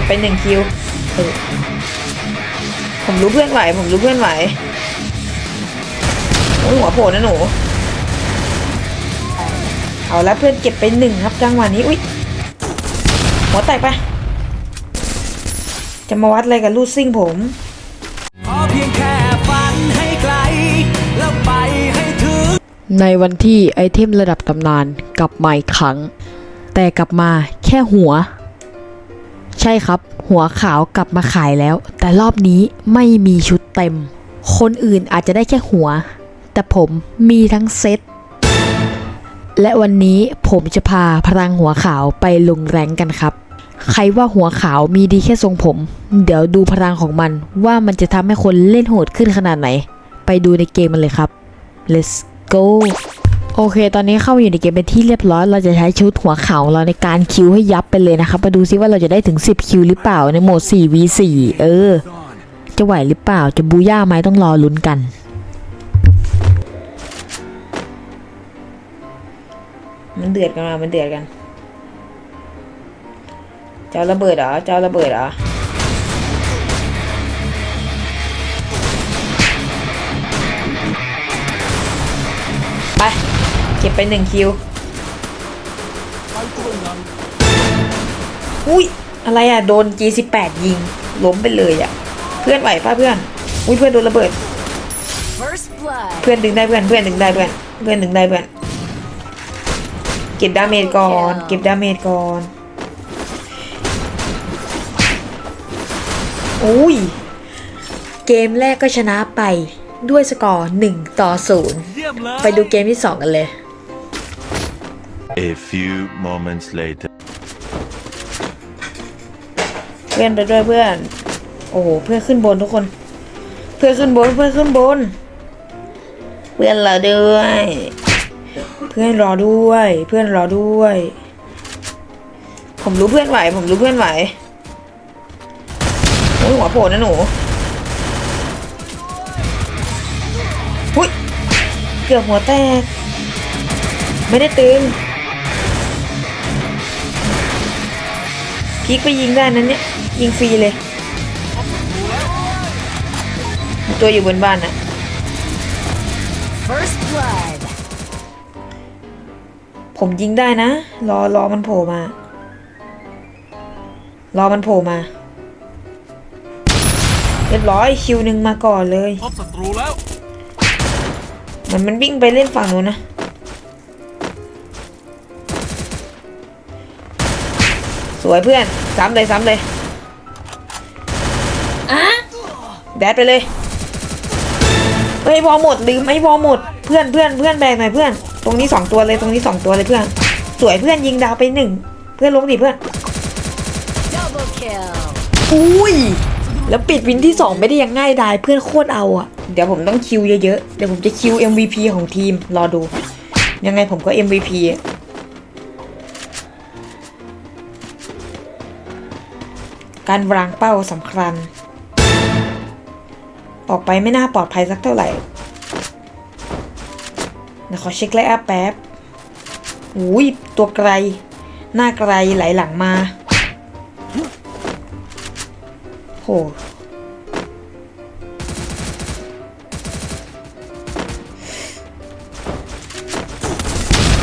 ก็บไปหนึ่งคิวผมรู้เพื่อนไหว ผมรู้เพื่อนไหวโอ้หัวโผล่นะหนู เอาแล้วเพื่อนเก็บไปหนึ่งครับจังหวะนี้ อุ้ยหัวแตกไป จะมาวัดอะไรกับลูดซิ่งผมให้ไกลแล้วไปให้ถึงในวันที่ไอเทมระดับตำนานกลับมาอีกครั้ง แต่กลับมาแค่หัว ใช่ครับ หัวขาวกลับมาขายแล้ว แต่รอบนี้ไม่มีชุดเต็ม คนอื่นอาจจะได้แค่หัว แต่ผมมีทั้งเซตและวันนี้ผมจะพาพลังหัวขาวไปลงแรงกันครับ ใครว่าหัวขาวมีดีแค่ทรงผม เดี๋ยวดูพลังของมันว่ามันจะทำให้คนเล่นโหดขึ้นขนาดไหน ไปดูในเกมมันเลยครับ let's go โอเค ตอนนี้เข้าอยู่ในเกมเป็นที่เรียบร้อย เราจะใช้ชุดหัวขาวของเราในการคิวให้ยับไปเลยนะครับ มาดูซิว่าเราจะได้ถึง 10 คิวหรือเปล่าในโหมด 4v4 เออ จะไหวหรือเปล่า จะบูย่าไหมต้องรอลุ้นกัน มันเดือดกันมามันเดือดกัน เจ้าระเบิดเหรอ เจ้าระเบิดเหรอไป เก็บไปหนึ่งคิว อุ้ยอะไรอะ โดน G18 ยิง ล้มไปเลยอะ เพื่อนไหวป่ะเพื่อน อุ้ยเพื่อนโดนระเบิด First blood. เพื่อนดึงได้เพื่อนเพื่อนดึงได้เพื่อนเพื่อนดึงได้เพื่อน เก็บดาเมจก่อน เก็บดาเมจก่อนอุ้ย เกมแรกก็ชนะไปด้วยสกอร์ 1 ต่อเยี่ยมเลย0ไปดูเกมที่ 2 กันเลย A few moments later. เพื่อนไปด้วยเพื่อน โอ้โห เพื่อนขึ้นบนทุกคน เพื่อนขึ้นบน เพื่อนขึ้นบน เพื่อนรอด้วย เพื่อนรอด้วย เพื่อนรอด้วย ผมรู้เพื่อนไหว ผมรู้เพื่อนไหวโอ้ยหัวโผล่นะหนูหุ้ย เกือบหัวแตก ไม่ได้ตึง พีกไปยิงได้นั้นเนี่ยยิงฟรีเลยมีตัวอยู่บนบ้านนะ First blood. ผมยิงได้นะ รอรอมันโผล่มา รอมันโผล่มา เรียบร้อยคิวหนึ่งมาก่อนเลยพบศัตรูแล้วเหมือนมันวิ่งไปเล่นฝั่งนู้นนะ สวยเพื่อน ซ้ำเลยซ้ำเลยอะแดดไปเลยเฮ้ยวอลหมดลืมไอ้วอลหมด เพื่อนเพื่อนเพื่อนแบกหน่อยเพื่อน ตรงนี้สองตัวเลยตรงนี้สองตัวเลยเพื่อน สวยเพื่อนยิงดาวไปหนึ่ง เพื่อนลงดิเพื่อน Double kill. อุ้ย แล้วปิดวินที่2ไม่ได้ยังง่ายดายเพื่อนโคตรเอาอะ เดี๋ยวผมต้องคิวเยอะๆ เดี๋ยวผมจะคิว MVP ของทีมรอดู ยังไงผมก็ MVP การวางเป้าสำคัญ ออกไปไม่น่าปลอดภัยสักเท่าไหร่เดี๋ยวขอเช็คไลน์อัพแป๊บอุ้ยตัวไกล หน้าไกลไหลหลังมาโห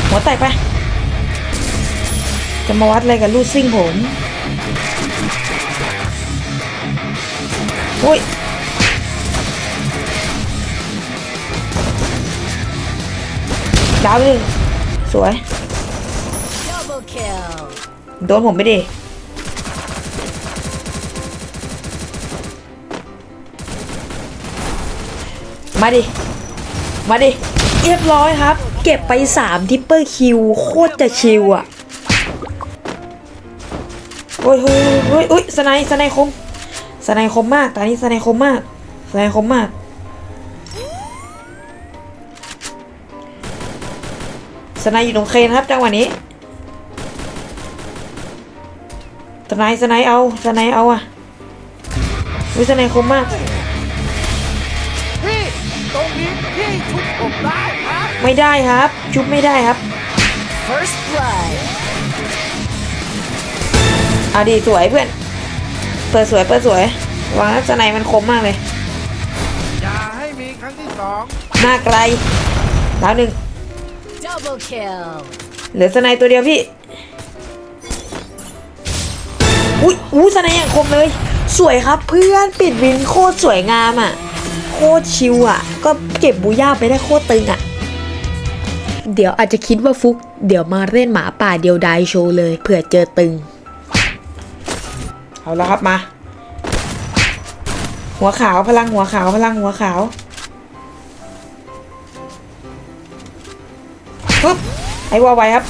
หัวแตกไป จะมาวัดอะไรกับลูดซิ่งผม อุ้ยดาวหนึ่งสวย โดนผมไปดิ มาดิ มาดิ เรียบร้อยครับ เก็บไป3ทิปเปอร์คิว โคตรจะชิวอะ โอ้ยโอ้ยโอ้ยโอ้ยสไนด์สไนด์คม สไนด์คมมากตอนนี้สไนด์คมมากสไนด์คมมาก สไนด์อยู่ตรงเคนครับจังหวะนี้ สไนด์สไนด์เอาสไนด์เอาอะวิสไนด์คมมาก พี่ตรงนี้พี่ชุบผมได้ครับ ไม่ได้ครับ ชุบไม่ได้ครับ First blood. เอาดีสวยเพื่อน เปิดสวยเปิดสวยวางลักษณะมันคมมากเลย อย่าให้มีครั้งที่สองหน้าไกลดาวหนึ่ง Double kill. เหลือสไนตัวเดียวพี่ อุ้ยอู้สไนอย่างคมเลย สวยครับเพื่อนปิดวินโคตรสวยงามอะ โคตรชิวอะ ก็เก็บบูย่าไปได้โคตรตึงอะเดี๋ยวอาจจะคิดว่าฟุก เดี๋ยวมาเล่นหมาป่าเดียวดายโชว์เลยเผื่อเจอตึง เอาแล้วครับมา หัวขาวพลังหัวขาวพลังหัวขาวปึ๊บไอ้วอไวครับ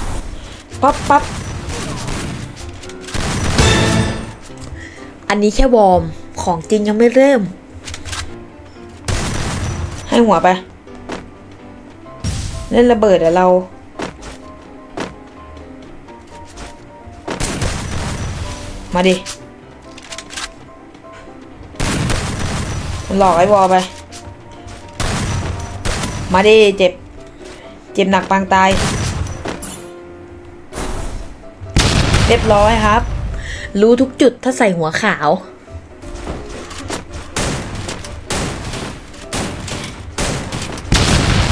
ปั๊บปั๊บอันนี้แค่วอร์มของจริงยังไม่เริ่ม ให้หัวไป เล่นระเบิดอะเรามาดิ หลอกไอ้วอลไป มาดิเจ็บ เจ็บหนักปางตาย เรียบร้อยครับ รู้ทุกจุดถ้าใส่หัวขาว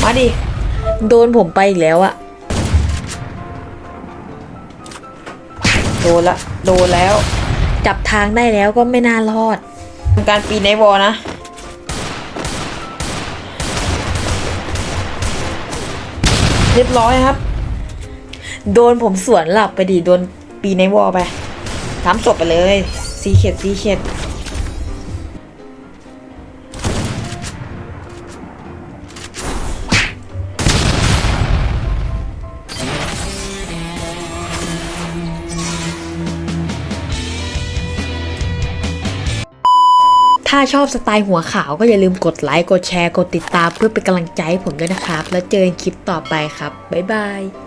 มาดิ โดนผมไปอีกแล้วอะโดนละ โดนแล้ว จับทางได้แล้วก็ไม่น่ารอดทำการปีนในวอลนะ เรียบร้อยครับ โดนผมสวนหลับไปดิโดนปีในวอลไปสามศพไปเลยซีเข็ดซีเข็ด ถ้าชอบสไตล์หัวขาวก็อย่าลืมกดไลค์ กดแชร์ กดติดตามเพื่อเป็นกำลังใจให้ผมด้วยนะครับ แล้วเจอกันคลิปต่อไปครับ บ๊ายบาย